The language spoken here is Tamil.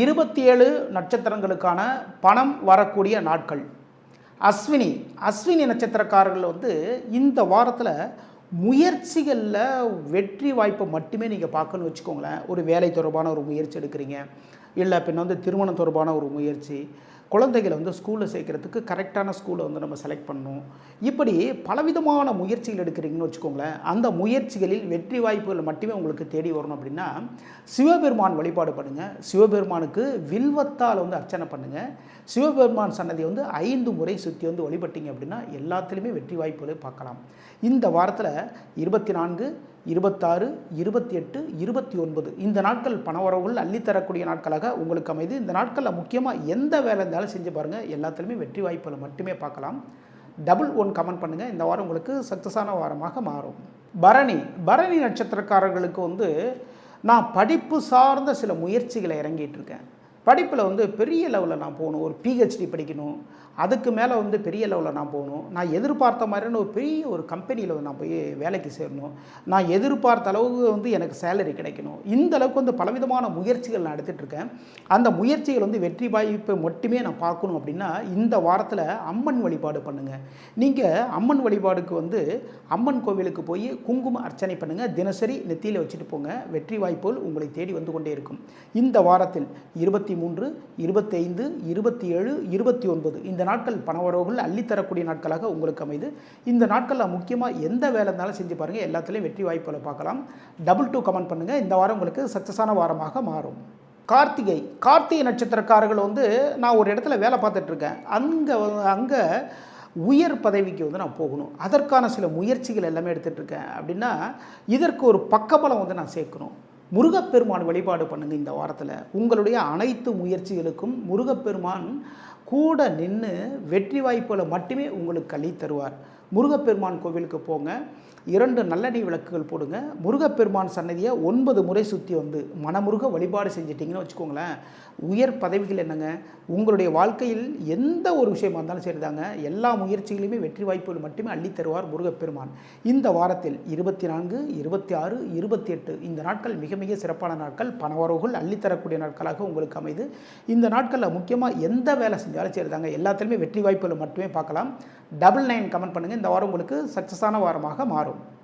இருபத்தி ஏழு நட்சத்திரங்களுக்கான பணம் வரக்கூடிய நாட்கள். அஸ்வினி அஸ்வினி நட்சத்திரக்காரர்கள் வந்து இந்த வாரத்தில் முயற்சிகளில் வெற்றி வாய்ப்பை மட்டுமே நீங்கள் பார்க்கணும்னு வச்சுக்கோங்களேன். ஒரு வேலை தொடர்பான ஒரு முயற்சி எடுக்கிறீங்க. இல்லை பின்ன வந்து திருமணம் தொடர்பான ஒரு முயற்சி. குழந்தைகளை வந்து ஸ்கூலில் சேர்க்கறதுக்கு கரெக்டான ஸ்கூலை வந்து நம்ம செலக்ட் பண்ணணும். இப்படி பலவிதமான முயற்சிகள் எடுக்கிறீங்கன்னு வச்சுக்கோங்களேன். அந்த முயற்சிகளில் வெற்றி வாய்ப்புகள் மட்டுமே உங்களுக்கு தேடி வரணும் அப்படின்னா சிவபெருமான் வழிபாடு பண்ணுங்கள் சிவபெருமானுக்கு வில்வத்தால் வந்து அர்ச்சனை பண்ணுங்கள் சிவபெருமான் சன்னதி வந்து ஐந்து முறை சுற்றி வந்து வழிபட்டீங்க அப்படின்னா எல்லாத்துலேயுமே வெற்றி வாய்ப்புகளை பார்க்கலாம். இந்த வாரத்தில் இருபத்தி நான்கு இருபத்தாறு இருபத்தி எட்டு இருபத்தி ஒன்பது இந்த நாட்கள் பணவரவுகள் அள்ளித்தரக்கூடிய நாட்களாக உங்களுக்கு அமைது. இந்த நாட்களில் முக்கியமாக எந்த வேலை வேலை செஞ்சு பாருங்கள் எல்லாத்துலேயுமே வெற்றி வாய்ப்புகளை மட்டுமே பார்க்கலாம். டபுள் ஒன் கமெண்ட் பண்ணுங்கள் இந்த வாரம் உங்களுக்கு சக்ஸஸான வாரமாக மாறும். பரணி. பரணி நட்சத்திரக்காரர்களுக்கு வந்து நான் படிப்பு சார்ந்த சில முயற்சிகளை இறங்கிட்டு இருக்கேன். படிப்பில் வந்து பெரிய லெவலில் நான் போகணும். ஒரு பிஹெச்டி படிக்கணும். அதுக்கு மேலே வந்து பெரிய லெவலில் நான் போகணும். நான் எதிர்பார்த்த மாதிரியான ஒரு பெரிய ஒரு கம்பெனியில் நான் போய் வேலைக்கு சேரணும். நான் எதிர்பார்த்த அளவுக்கு வந்து எனக்கு சேலரி கிடைக்கணும். இந்த அளவுக்கு வந்து பலவிதமான முயற்சிகள் நான் எடுத்துகிட்டு இருக்கேன். அந்த முயற்சிகள் வந்து வெற்றி வாய்ப்பை மட்டுமே நான் பார்க்கணும் அப்படின்னா இந்த வாரத்தில் அம்மன் வழிபாடு பண்ணுங்கள் நீங்கள் அம்மன் வழிபாடுக்கு வந்து அம்மன் கோவிலுக்கு போய் குங்கும அர்ச்சனை பண்ணுங்கள் தினசரி நெத்தியில் வச்சுட்டு போங்க. வெற்றி வாய்ப்புகள் உங்களை தேடி வந்து கொண்டே இருக்கும். இந்த வாரத்தில் இருபத்தி மூன்று இருபத்தைந்து இருபத்தி ஏழு இருபத்தி ஒன்பது இந்த நாட்கள் பணவரவுகள் அள்ளித்தரக்கூடிய நாட்களாக உங்களுக்கு அமைது. இந்த நாட்களில் முக்கியமாக எந்த வேலை இருந்தாலும் செஞ்சு பாருங்கள் எல்லாத்துலேயும் வெற்றி வாய்ப்புகளை பார்க்கலாம். டபுள் டூ கமெண்ட் பண்ணுங்கள் இந்த வாரம் உங்களுக்கு சக்ஸஸான வாரமாக மாறும். கார்த்திகை. கார்த்திகை நட்சத்திரக்காரர்கள் வந்து நான் ஒரு இடத்துல வேலை பார்த்துட்ருக்கேன் அங்கே அங்கே உயர் பதவிக்கு வந்து நான் போகணும். அதற்கான சில முயற்சிகள் எல்லாமே எடுத்துகிட்டு இருக்கேன். அப்படின்னா இதற்கு ஒரு பக்கபலம் வந்து நான் சேர்க்கணும். முருகப்பெருமான் வழிபாடு பண்ணுங்கள் இந்த வாரத்தில். உங்களுடைய அனைத்து முயற்சிகளுக்கும் முருகப்பெருமான் கூட நின்று வெற்றி வாய்ப்புகளை மட்டுமே உங்களுக்கு அள்ளி தருவார் முருகப்பெருமான் கோவிலுக்கு போங்க. இரண்டு நல்லெண்ணெய் விளக்குகள் போடுங்க. முருகப்பெருமான் சன்னதியை ஒன்பது முறை சுற்றி வந்து மனமுருக வழிபாடு செஞ்சிட்டிங்கன்னு வச்சுக்கோங்களேன். உயர் பதவிகள் என்னங்க? உங்களுடைய வாழ்க்கையில் எந்த ஒரு விஷயமா இருந்தாலும் சரிதாங்க. எல்லா முயற்சிகளையுமே வெற்றி வாய்ப்புகள் மட்டுமே அள்ளித்தருவார் முருகப்பெருமான். இந்த வாரத்தில் இருபத்தி நான்கு இருபத்தி ஆறு இருபத்தி எட்டு இந்த நாட்கள் மிக மிக சிறப்பான நாட்கள். பணவரவுகள் அள்ளித்தரக்கூடிய நாட்களாக உங்களுக்கு அமைது. இந்த நாட்களில் முக்கியமாக எந்த வேலை செஞ்சாலும் சரிதாங்க எல்லாத்துலேயுமே வெற்றி வாய்ப்புகளை மட்டுமே பார்க்கலாம். டபுள் நைன் கமெண்ட் பண்ணுங்கள் இந்த வாரம் உங்களுக்கு சக்ஸஸான வாரமாக மாறும்.